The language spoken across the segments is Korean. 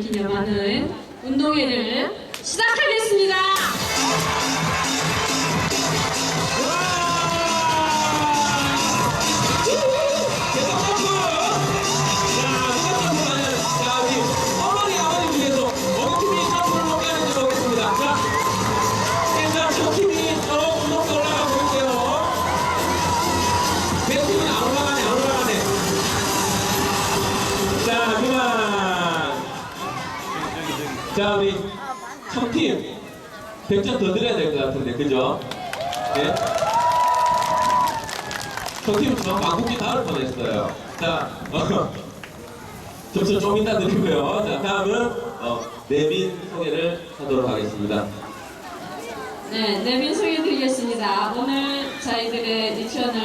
기념하는 운동회를 시작하겠습니다. 자, 우리 청팀 100점 더 드려야 될 것 같은데, 그죠? 네? 청팀은 저 망국기 다를 뻔했어요. 자, 어, 점수 좀 이따 드리고요. 자, 다음은 어, 내빈 소개를 하도록 하겠습니다. 네, 내빈 소개드리겠습니다. 오늘 저희들의 유치원을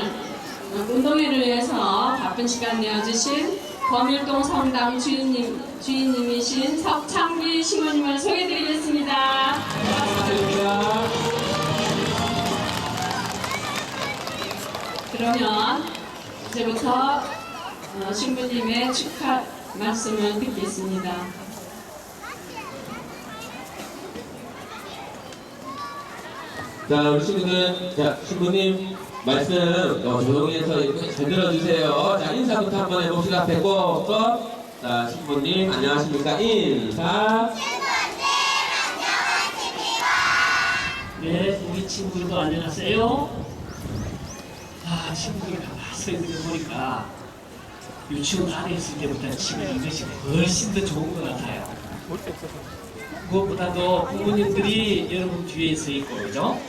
어, 운동회를 위해서 바쁜 시간 내어주신 범일동 성당 주인님, 주인님이신 석창기 신부님을 소개드리겠습니다. 감사드립니다. 그러면 이제부터 어, 신부님의 축하 말씀을 듣겠습니다. 자, 우리 친구들, 자, 신부님 말씀 어, 조용히 해서 이렇게 잘 들어주세요. 자, 인사부터 한번 해봅시다. 배꼽, 껏. 자, 신부님, 안녕하십니까? 인사. 네, 우리 친구들도 안녕하세요. 아, 친구들이 가만히 있는 거 보니까 유치원 안에 있을 때보다 지금 이것이 훨씬 더 좋은 것 같아요. 무엇보다도 부모님들이 여러분 뒤에 서 있고, 그죠?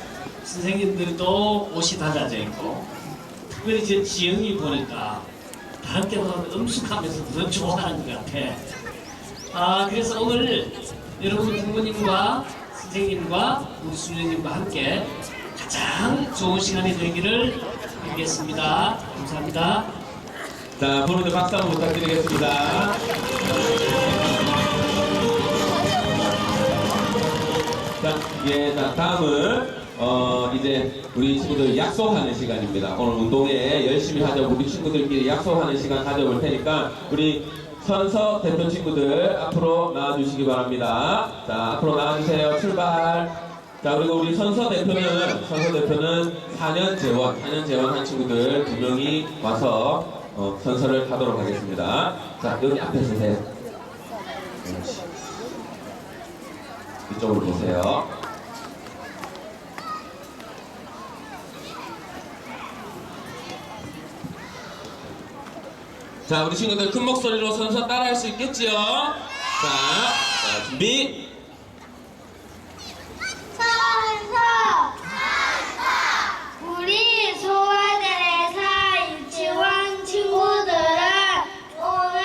선생님들도 옷이 달라져 있고, 특별히 제 지영이 보니까 다른 때보다 음숙하면서 더 좋아하는 것 같아. 아, 그래서 오늘 여러분 부모님과 선생님과 우리 수녀님과 함께 가장 좋은 시간이 되기를 빌겠습니다. 감사합니다. 자, 부모님 박수 한번 부탁드리겠습니다. 자, 예, 자, 다음은, 어, 이제 우리 친구들 약속하는 시간입니다. 오늘 운동회 열심히 하자고 우리 친구들끼리 약속하는 시간 가져볼 테니까, 우리 선서 대표 친구들 앞으로 나와주시기 바랍니다. 자, 앞으로 나와주세요. 출발. 자, 그리고 우리 선서 대표는, 선서 대표는 4년 재원, 4년 재원한 친구들 두 명이 와서 어, 선서를 하도록 하겠습니다. 자, 여기 앞에 서세요. 이쪽으로 보세요. 자, 우리 친구들 큰 목소리로 선서 따라 할 수 있겠지요? 자, 자 준비. 선서 우리 소아대사 유치원 친구들은 오늘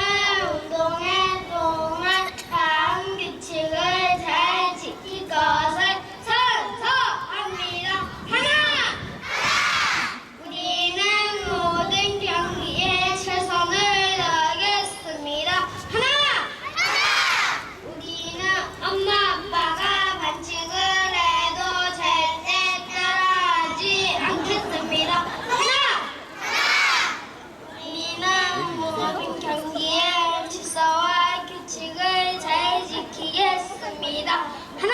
운동회 동안 다음 규칙을 잘 지킬 것을 선서합니다. 하나! 우리는 모든 경기에 최선을 다하겠습니다. 하나! 우리는 엄마 아빠가 반칙을 해도 절대 따라하지 않겠습니다. 하나! 우리는 모든 경기에 질서와 규칙을 잘 지키겠습니다. 하나!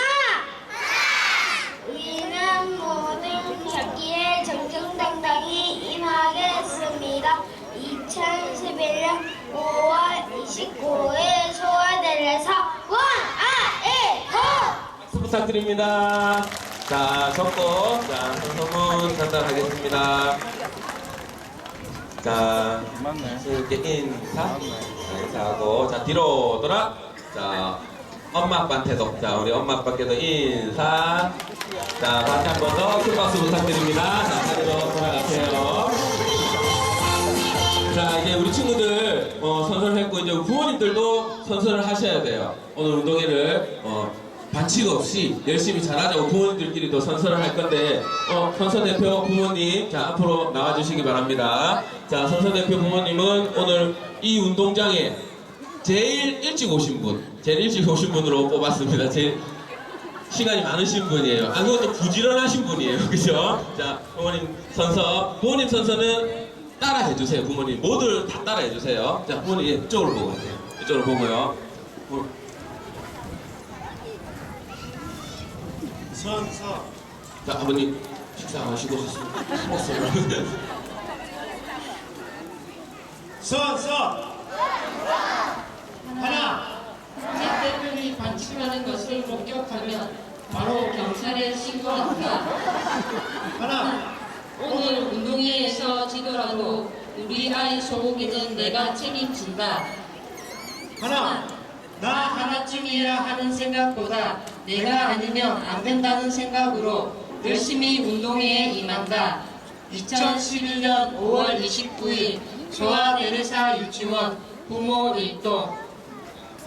우리는 모든 경기에 정정당당히 임하겠습니다. 2011년 5월 29일 소아대에서 원아에호 박수 부탁드립니다. 자, 적고, 자, 선서문 전달하겠습니다. 자, 이렇게 인사. 자, 인사하고, 자, 뒤로 돌아. 자, 엄마 아빠한테도, 자, 우리 엄마 아빠께도 인사. 자, 다시 한 번 더 큰 박수 부탁드립니다. 자, 자리로 돌아가세요. 자, 이제 우리 친구들 어, 선서를 했고 이제 부모님들도 선서를 하셔야 돼요. 오늘 운동회를 어, 반칙 없이 열심히 잘하자고 부모님들끼리 도 선서를 할 건데 어, 선서 대표 부모님 자 앞으로 나와주시기 바랍니다. 자, 선서 대표 부모님은 오늘 이 운동장에 제일 일찍 오신 분, 제일 일찍 오신 분으로 뽑았습니다. 제일 시간이 많으신 분이에요. 아, 그것도 부지런하신 분이에요. 그죠? 자, 부모님 선서. 부모님 선서는 따라 해 주세요. 부모님. 모두 다 따라 해 주세요. 자, 부모님, 예, 이쪽으로 보고 하세요. 이쪽으로 보고요. 선, 선. 자, 아버님 식사 안 하시고 먹었어요. 선, 선. 하나. 대표이 반칙하는 것을 목격하면 바로 경찰에 신고한다. 하나. 오늘 운동회에서 지더라도 우리 아이 소고기는 내가 책임진다. 하나. 나 하나쯤이야 하는 생각보다 내가 아니면 안 된다는 생각으로 열심히 운동회에 임한다. 2011년 5월 29일 조아 베르사 유치원 부모 일동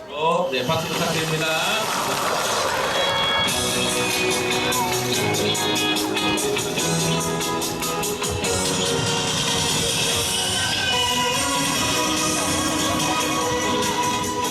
어, 네, 박수 부탁드립니다.